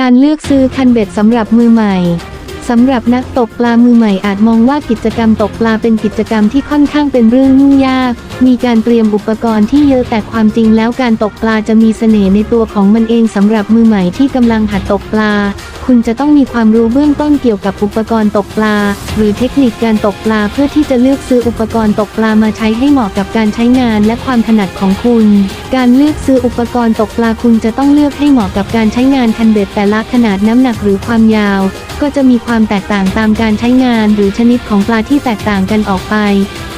การเลือกซื้อคันเบ็ดสำหรับมือใหม่ สำหรับนักตกปลามือใหม่อาจมองว่ากิจกรรมตกปลาเป็นกิจกรรมที่ค่อนข้างเป็นเรื่องยุ่งยาก มีการเตรียมอุปกรณ์ที่เยอะแต่ความจริงแล้วการตกปลาจะมีเสน่ห์ในตัวของมันเองสำหรับมือใหม่ที่กำลังหัดตกปลา คุณจะต้องมีความรู้เบื้องต้นเกี่ยวกับอุปกรณ์ตกปลา หรือเทคนิคการตกปลาเพื่อที่จะเลือกซื้ออุปกรณ์ตกปลามาใช้ให้เหมาะกับการใช้งานและความถนัดของคุณ การเลือกซื้ออุปกรณ์ตกปลาคุณจะต้องเลือกให้เหมาะกับการใช้งานคันเบ็ดแต่ละขนาดน้ำหนักหรือความยาว ก็จะมีความตามแตกต่างตามการใช้งานหรือชนิดของปลาที่แตกต่างกันออกไป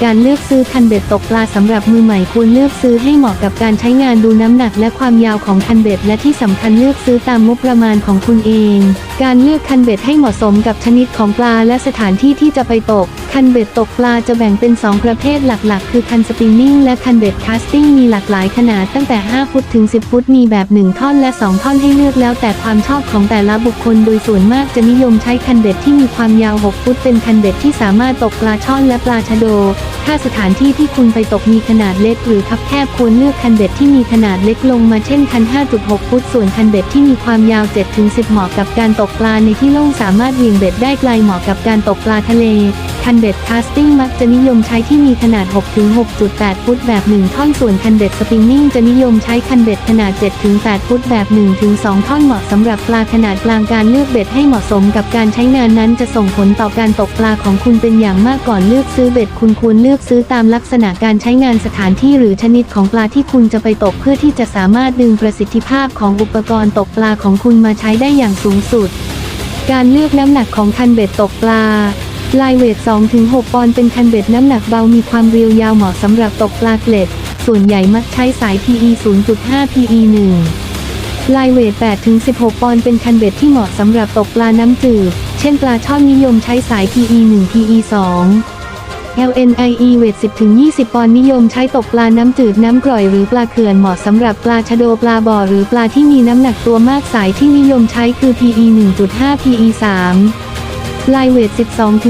การเลือกซื้อคันเบ็ดตกปลาสำหรับมือใหม่ควรเลือกซื้อให้เหมาะกับการใช้งานดูน้ำหนักและความยาวของคันเบ็ดและที่สำคัญเลือกซื้อตามงบประมาณของคุณเอง การเลือกคันเบ็ดให้เหมาะสมกับชนิดของปลาและสถานที่ที่จะไปตก คันเบ็ดตกปลาจะแบ่งเป็น 2 ประเภทหลักๆ คือคันสปินนิ่งและคันเบ็ดคาสติ้งมีหลากหลายขนาดตั้งแต่ 5 ฟุตถึง 10 ฟุตมีแบบ 1 ท่อนและ 2 ท่อนให้เลือกแล้วแต่ความชอบของแต่ละบุคคลโดยส่วนมากจะนิยมใช้คันเบ็ดที่มีความยาว 6 ฟุตเป็นคันเบ็ดที่สามารถตกปลาช่อนและปลาชะโด ถ้าสถานที่ที่คุณไปตกมีขนาดเล็กหรือคับแคบควรเลือกคันเบ็ดที่มีขนาดเล็กลงมาเช่นคัน 5.6 ฟุต ส่วนคันเบ็ดที่มีความยาว 7-10 เหมาะกับการตกปลาในที่โล่งสามารถเหวี่ยงเบ็ดได้ไกลเหมาะกับการตกปลาทะเล คันเบ็ดคาสติ้งมักจะนิยมใช้ที่มีขนาด 6-6.8 ฟุตแบบ 1 ท่อน ส่วนคันเบ็ดสปริงนิ่งจะนิยมใช้คันเบ็ดขนาด 7-8 ฟุตแบบ 1-2 ท่อนเหมาะสำหรับปลาขนาดกลางการเลือกเบ็ดให้เหมาะสมกับการใช้งานนั้นจะส่งผลต่อการตกปลาของคุณเป็นอย่างมากก่อนเลือกซื้อเบ็ดคุณควรเลือกอกซื้อตามลักษณะการใช้งานสถานที่หรือชนิดของปลาที่คุณจะไปตกเพื่อที่จะสามารถดึงประสิทธิภาพของอุปกรณ์ตกปลาของคุณมาใช้ได้อย่างสูงสุด การเลือกน้ำหนักของคันเบ็ดตกปลาลายเวท 2-6 ปอนด์เป็นคันเบ็ดน้ำหนักเบามีความเรียวยาวเหมาะสำหรับตกปลาเกล็ด ส่วนใหญ่มักใช้สาย PE 0.5 PE 1ลายเวท 8-16 ปอนด์เป็นคันเบ็ดที่เหมาะสำหรับตกปลาน้ำจืด เช่นปลาช่อนนิยมใช้สาย PE 1 PE 2 LNIE เวท 10-20 ปอนด์นิยมใช้ตกปลาน้ำจืดน้ำกร่อยหรือปลาเขื่อนเหมาะสำหรับปลาชะโดปลาบ่อหรือปลาที่มีน้ำหนักตัวมากสายที่นิยมใช้คือ PE 1.5 PE 3ลายเวท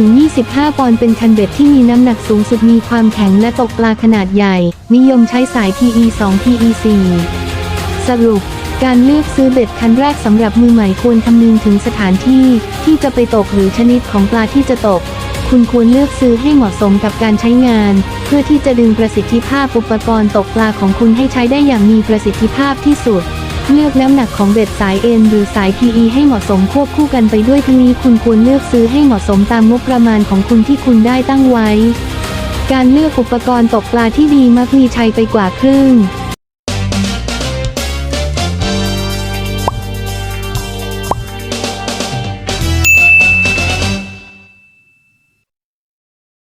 12-25 ปอนด์เป็นคันเบ็ดที่มีน้ำหนักสูงสุดมีความแข็งและตกปลาขนาดใหญ่ นิยมใช้สาย PE 2 PE 4สรุปการเลือกซื้อเบ็ดคันแรกสำหรับมือใหม่ควรคำนึงถึงสถานที่ที่จะไปตกหรือชนิดของปลาที่จะตก คุณควรเลือกซื้อให้เหมาะสมกับการใช้งาน เพื่อที่จะดึงประสิทธิภาพอุปกรณ์ตกปลาของคุณให้ใช้ได้อย่างมีประสิทธิภาพที่สุดเลือกน้ำหนักของเบ็ดสายเอ็นหรือสาย PE ให้เหมาะสมควบคู่กันไปด้วยทั้งนี้คุณควรเลือกซื้อให้เหมาะสมตามงบประมาณของคุณที่คุณได้ตั้งไว้ การเลือกอุปกรณ์ตกปลาที่ดีมักมีชัยไปกว่าครึ่ง